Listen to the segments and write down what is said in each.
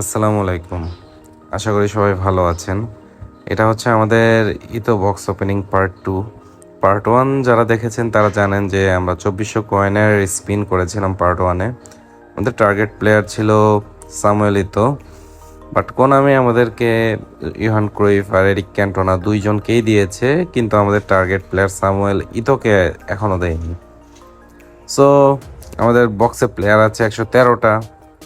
আসসালামু আলাইকুম। আশা করি সবাই ভালো আছেন। এটা হচ্ছে আমাদের Eto'o box opening part two. Part one যারা দেখেছেন তারা জানেন যে আমরা চব্বিশশো কয়েনের স্পিন করেছিলাম পার্ট ওয়ানে। আমাদের টার্গেট প্লেয়ার ছিল সামুয়েল ইতো। বাট কোনামি আমাদেরকে ইহান ক্রুইফ আর এরিক ক্যান্টোনা দুইজনকেই দিয়েছে, কিন্তু আমাদের টার্গেট প্লেয়ার সামুয়েল ইতোকে এখনও দেয়নি। সো আমাদের বক্সে প্লেয়ার আছে একশো তেরোটা।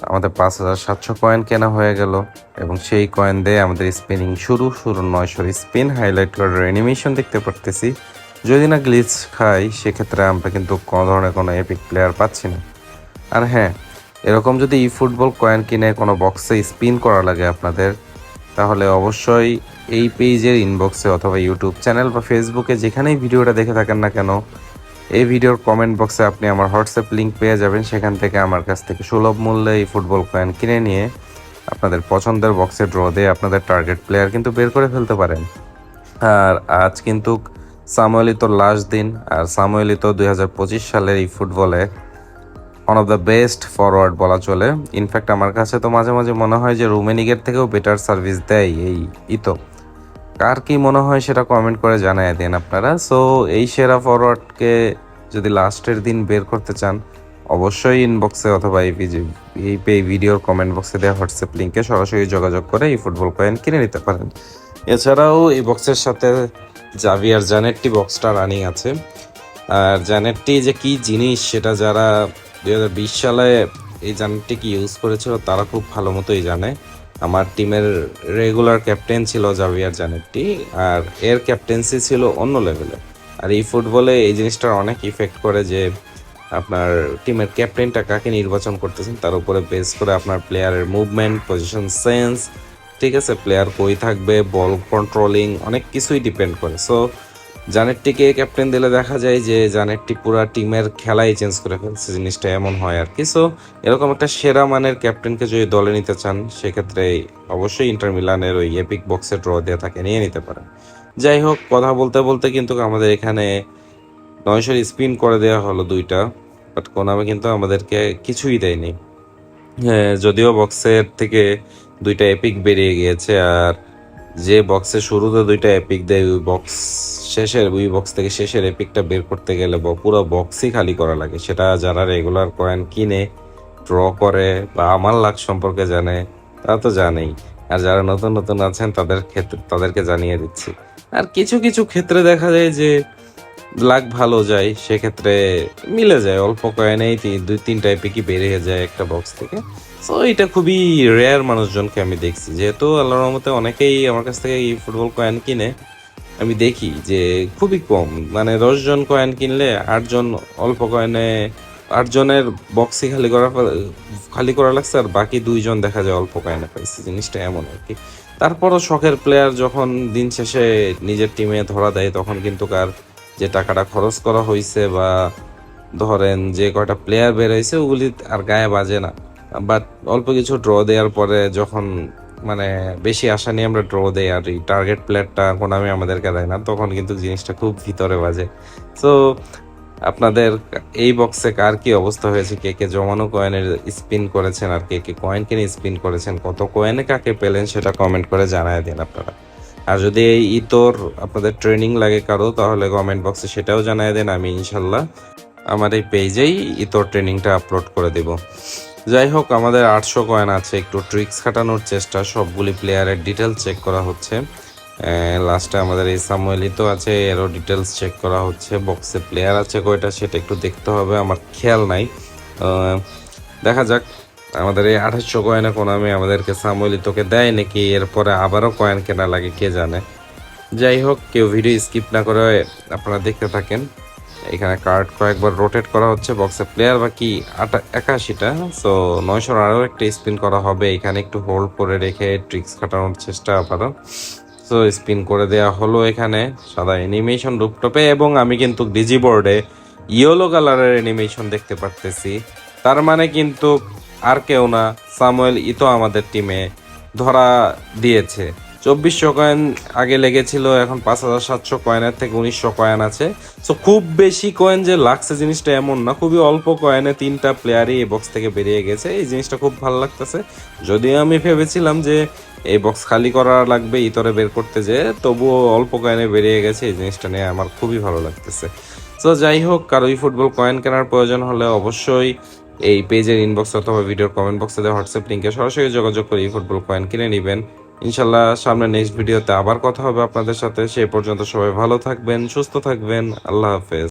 আমাদের পাঁচ হাজার সাতশো কয়েন কেনা হয়ে গেল এবং সেই কয়েন দিয়ে আমাদের স্পিনিং শুরু শুরু নয়শোর স্পিন হাইলাইট করার অ্যানিমেশন দেখতে পারতেছি। যদি না গ্লিচ খাই, সেক্ষেত্রে আমরা কিন্তু কোনো ধরনের কোনো এপিক প্লেয়ার পাচ্ছি না। আর হ্যাঁ এরকম যদি ই ফুটবল কয়েন কিনে কোনো বক্সে স্পিন করা লাগে আপনাদের, তাহলে অবশ্যই এই পেজের ইনবক্সে অথবা ইউটিউব চ্যানেল বা ফেসবুকে যেখানেই ভিডিওটা দেখে থাকেন না কেন এই ভিডিওর কমেন্ট বক্সে আপনি আমার হোয়াটসঅ্যাপ লিঙ্ক পেয়ে যাবেন। সেখান থেকে আমার কাছ থেকে সুলভ মূল্যে এই ফুটবল কয়েন কিনে নিয়ে আপনাদের পছন্দের বক্সে ড্র দিয়ে আপনাদের টার্গেট প্লেয়ার কিন্তু বের করে ফেলতে পারেন। আর আজ কিন্তু সামুয়েলিতোর লাস্ট দিন, আর সামুয়েলিতো দুই হাজার পঁচিশ সালের এই ফুটবলে one of the best forward বলা চলে। ইনফ্যাক্ট আমার কাছে তো মাঝে মাঝে মনে হয় যে রুমেনিগের থেকেও বেটার সার্ভিস দেয় এই ইতো কার কি মনে হয় সেটা কমেন্ট করে জানাই দেন আপনারা। সো এই সেরা ফরওয়ার্ডকে যদি লাস্টের দিন বের করতে চান, অবশ্যই ইনবক্সে অথবা এই এই এই ভিডিওর কমেন্ট বক্সে দেওয়া হোয়াটসঅ্যাপ লিঙ্কে সরাসরি যোগাযোগ করে এই ফুটবল কয়েন কিনে নিতে পারেন। এছাড়াও এই বক্সের সাথে জাভিয়ার জানেটটি বক্সটা রানিং আছে। আর জানেটটি যে কি জিনিস সেটা যারা দুই হাজার বিশ সালে এই জানেটটি ইউজ করেছিল, তারা খুব ভালো মতোই জানে। আমার টিমের রেগুলার ক্যাপ্টেন ছিল জাভিয়ার জানেটটি আর এর ক্যাপ্টেন্সি ছিল অন্য লেভেলে আর এই ফুটবলে এই জিনিসটার অনেক ইফেক্ট করে যে, আপনার টিমের ক্যাপ্টেনটা কাকে নির্বাচন করতেছেন, তার উপরে বেস করে আপনার প্লেয়ারের মুভমেন্ট পজিশন সেন্স ঠিক আছে? প্লেয়ার কই থাকবে বল কন্ট্রোলিং অনেক কিছুই ডিপেন্ড করে। সো জানেরটিকে ক্যাপ্টেন দিলে দেখা যায় যে জানেরটি পুরা টিমের খেলাই চেঞ্জ করে ফেলছে, জিনিসটা এমন হয় আর কি। সো এরকম একটা সেরা মানের ক্যাপ্টেনকে যদি দলে নিতে চান, সেক্ষেত্রে অবশ্যই ইন্টার মিলানের ওই এপিক বক্সে ড্র দিয়ে তাকে নিয়ে নিতে পারেন। যাই হোক, কথা বলতে বলতে কিন্তু আমাদের এখানে নয়শোর স্পিন করে দেওয়া হলো দুইটা বাট কোনামে কিন্তু আমাদেরকে কিছুই দেয়নি। হ্যাঁ যদিও বক্সের থেকে দুইটা এপিক বেরিয়ে গিয়েছে, আর যে বক্সে শুরুতে দুইটা এপিক দেয়, ওই বক্স শেষের, ওই বক্স থেকে শেষের এপিকটা বের করতে গেলে পুরো বক্সই খালি করা লাগে। সেটা যারা রেগুলার কয়েন কিনে ড্র করে বা আমার লাখ সম্পর্কে জানে, তারা তো জানেই। আর যারা নতুন নতুন আছেন, তাদের ক্ষেত্রে, তাদেরকে জানিয়ে দিচ্ছি। আর কিছু কিছু ক্ষেত্রে দেখা যায় যে লাখ ভালো যায়, সেক্ষেত্রে মিলে যায়। অল্প কয়েনেই দুই, তিনটা এপিকই বেরিয়ে যায় একটা বক্স থেকে। সো এটা খুবই রেয়ার মানুষজনকে আমি দেখছি। যেহেতু আল্লাহর রহমতে অনেকেই আমার কাছ থেকে এই ফুটবল কয়েন কিনে, আমি দেখি যে খুবই কম। মানে দশজন কয়েন কিনলে আটজন অল্প কয়েনে আটজনের বক্সই খালি করা খালি করা লাগছে আর বাকি দুইজন দেখা যায় অল্প কয়েনে পাইছে। জিনিসটা এমন আর কি। তারপরও শখের প্লেয়ার যখন দিন শেষে নিজের টিমে ধরা দেয়, তখন কিন্তু কার যে টাকাটা খরচ করা হয়েছে বা ধরেন যে কয়টা প্লেয়ার বের হয়েছে ওগুলি আর গায়ে বাজে না। বাট অল্প কিছু ড্র দেওয়ার পরে যখন মানে বেশি আশা নিয়ে আমরা ড্র দেই আর এই টার্গেট প্লেয়ারটা কোন আমি আমাদেরকে দেয় না, তখন কিন্তু জিনিসটা খুব ভিতরে বাজে। সো আপনাদের এই বক্সে কার কি অবস্থা হয়েছে? কে কে জমানো কয়েনের স্পিন করেছেন আর কে কে কয়েন কিনে স্পিন করেছেন? কত কয়েনে কাকে পেলেন সেটা কমেন্ট করে জানায় দিন আপনারা। আর যদি এই ইতোর আপনাদের ট্রেনিং লাগে কারও, তাহলে কমেন্ট বক্সে সেটাও জানায় দেন, আমি ইনশাল্লাহ আমার এই পেজেই ইতোর ট্রেনিংটা আপলোড করে দেব। যাই হোক, আমাদের আটশো কয়েন আছে। একটু ট্রিক্স খাটানোর চেষ্টা, সবগুলি প্লেয়ারের ডিটেলস চেক করা হচ্ছে। লাস্টে আমাদের এই সামুয়েলি তো আছে, এরও ডিটেলস চেক করা হচ্ছে। বক্সে প্লেয়ার আছে কয়টা, সেটা একটু দেখতে হবে, আমার খেয়াল নাই। দেখা যাক, আমাদের এই আঠাশশো কয়েনে কোনো আমি আমাদেরকে সামুয়েলি তোকে দেয় নাকি, এরপরে আবারও কয়েন কেনা লাগে, কে জানে। যাই হোক, কেউ ভিডিও স্কিপ না করে, আপনারা দেখতে থাকেন। এখানে কার্ড কয়েকবার রোটেট করা হচ্ছে বক্সে প্লেয়ার বাকি আটা, একাশিটা সো নয়শোর আরও একটা স্পিন করা হবে। এখানে একটু হোল্ড করে রেখে ট্রিক্স কাটানোর চেষ্টা আবারও সো স্পিন করে দেওয়া হলো এখানে, সাদা অ্যানিমেশন রুপটপে এবং আমি কিন্তু ডিজি বোর্ডে ইয়েলো কালারের অ্যানিমেশন দেখতে পারতেছি। তার মানে কিন্তু আর কেউ না সামুয়েল ইতো আমাদের টিমে ধরা দিয়েছে। চব্বিশশো কয়েন আগে লেগেছিল, এখন পাঁচ হাজার সাতশো কয়েনের থেকে উনিশশো কয়েন আছে। সো খুব বেশি কয়েন যে লাগছে জিনিসটা এমন না, খুবই অল্প কয়েনে তিনটা প্লেয়ারই এই বক্স থেকে বেরিয়ে গেছে। এই জিনিসটা খুব ভালো লাগতেছে। যদিও আমি ভেবেছিলাম যে এই বক্স খালি করা লাগবে, ইতরে বের করতে যে, তবুও অল্প কয়েনে বেরিয়ে গেছে, এই জিনিসটা নিয়ে আমার খুবই ভালো লাগতেছে। তো যাই হোক কারোই ফুটবল কয়েন কেনার প্রয়োজন হলে অবশ্যই এই পেজের ইনবক্স অথবা ভিডিওর কমেন্ট বক্সে হোয়াটসঅ্যাপ লিঙ্কে সরাসরি যোগাযোগ করে এই ফুটবল কয়েন কিনে নেবেন। ইনশাল্লাহ সামনে নেক্সট ভিডিওতে আবার কথা হবে আপনাদের সাথে। সেই পর্যন্ত সবাই ভালো থাকবেন, সুস্থ থাকবেন। আল্লাহ হাফেজ।